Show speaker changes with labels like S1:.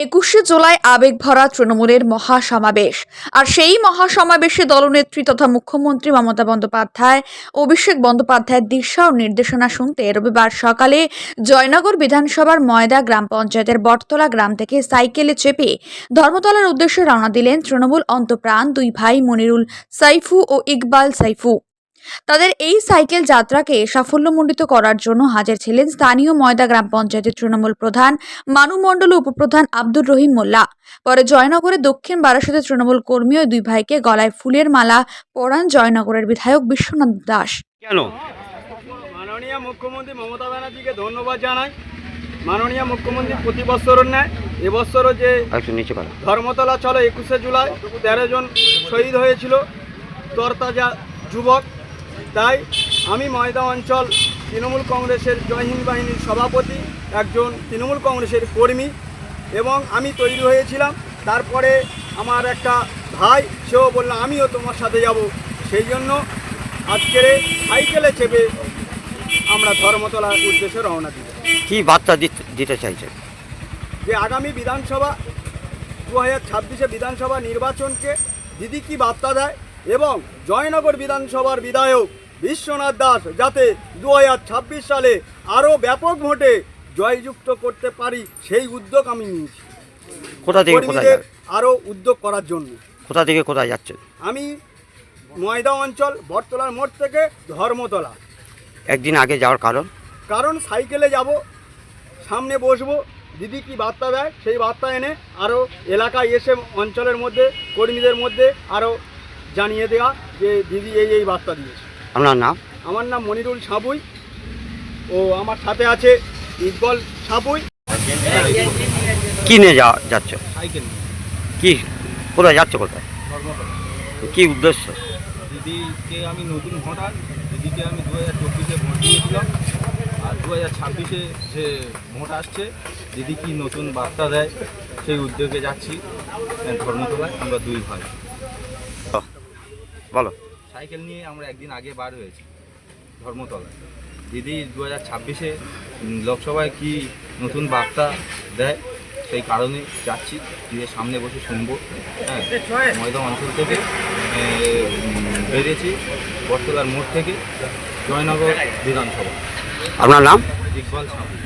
S1: একুশে জুলাই আবেগ ভরা তৃণমূলের মহাসমাবেশ। আর সেই মহাসমাবেশে দলনেত্রী তথা মুখ্যমন্ত্রী মমতা বন্দ্যোপাধ্যায়, অভিষেক বন্দ্যোপাধ্যায়ের দিশা ও নির্দেশনা শুনতে রবিবার সকালে জয়নগর বিধানসভার ময়দা গ্রাম পঞ্চায়েতের বটতলা গ্রাম থেকে সাইকেলে চেপে ধর্মতলার উদ্দেশ্যে রওনা দিলেন তৃণমূল অন্তপ্রাণ দুই ভাই মনিরুল সাইফু ও ইকবাল সাইফু। তাদের এই সাইকেল যাত্রাকে সাফল্যমণ্ডিত করার জন্য হাজির ছিলেন স্থানীয় ময়দা গ্রাম পঞ্চায়েতের তৃণমূল প্রধান মানু মণ্ডল উপপ্রধান আব্দুর রহিম মোল্লা। পরে জয়নগরে দক্ষিণ বারাসতের তৃণমূল কর্মী ও দুই ভাইকে গলায় ফুলের মালা পরান জয়নগরের বিধায়ক বিশ্বনাথ দাস।
S2: কেন?
S3: মাননীয় মুখ্যমন্ত্রী মমতা ব্যানার্জিকে ধন্যবাদ জানাই। মাননীয় মুখ্যমন্ত্রী প্রতি বছরের নেয় এবছরও যে ধর্মতলা চলে একুশে জুলাই তেরো জন শহীদ হয়েছিল। তরতাজা যুবক তাই আমি ময়দা অঞ্চল তৃণমূল কংগ্রেসের জয়হিন্দ বাহিনীর সভাপতি একজন তৃণমূল কংগ্রেসের কর্মী এবং আমি তৈরি হয়েছিলাম। তারপরে আমার একটা ভাই সেও বলল আমিও তোমার সাথে যাব। সেই জন্য আজকের সাইকেলে চেপে আমরা ধর্মতলার উদ্দেশ্যে রওনা দিব
S2: কি বার্তা দিতে- দিতে চাইছেন
S3: যে আগামী বিধানসভা দু হাজার ছাব্বিশে বিধানসভা নির্বাচনকে দিদি কি বার্তা দেয়? এবং জয়নগর বিধানসভার বিধায়ক বিশ্বনাথ দাস যাতে দু ছাব্বিশ সালে আরও ব্যাপক ভোটে জয়যুক্ত করতে পারি সেই উদ্যোগ আমি নিয়েছি।
S2: কোথা থেকে কোথায়
S3: আরও উদ্যোগ করার জন্য।
S2: কোথা থেকে কোথায় যাচ্ছেন
S3: আমি ময়দা অঞ্চল বটতলার মোড় থেকে ধর্মতলা।
S2: একদিন আগে যাওয়ার কারণ?
S3: কারণ সাইকেলে যাব সামনে বসবো দিদি কি বার্তা দেয়? সেই বার্তা এনে আরও এলাকায় এসে অঞ্চলের মধ্যে কর্মীদের মধ্যে আরও জানিয়ে দেওয়া যে দিদি এই এই বার্তা দিয়েছে।
S2: আপনার নাম?
S3: আমার নাম মনিরুল সাবুই ও আমার সাথে আছে ইকবল সাবুই।
S2: কি নিয়ে যাওয়া যাচ্ছে?
S3: সাইকেল
S2: কি কোথায় যাচ্ছে কোথায়? কি উদ্দেশ্য?
S4: দিদিকে আমি নতুন ভোটার দিদিকে আমি দু হাজার চব্বিশে ভোট দিয়েছিলাম। আর দু হাজার ছাব্বিশে যে ভোট আসছে দিদি কি নতুন বার্তা দেয় সেই উদ্যোগে যাচ্ছি। হ্যাঁ, ধর্মতলায় আমরা দুই ভাই।
S2: বলো।
S4: সাইকেল নিয়ে আমরা একদিন আগে বার হয়েছি ধর্মতলা দিদি দু হাজার ছাব্বিশে লোকসভায় কি নতুন বার্তা দেয় সেই কারণে যাচ্ছি দিদির সামনে বসে শুনব। হ্যাঁ ময়দা অঞ্চল থেকে বেরিয়েছি বটতলার মোড় থেকে জয়নগর বিধানসভা।
S2: আপনার নাম?
S4: ইকবাল সাহু।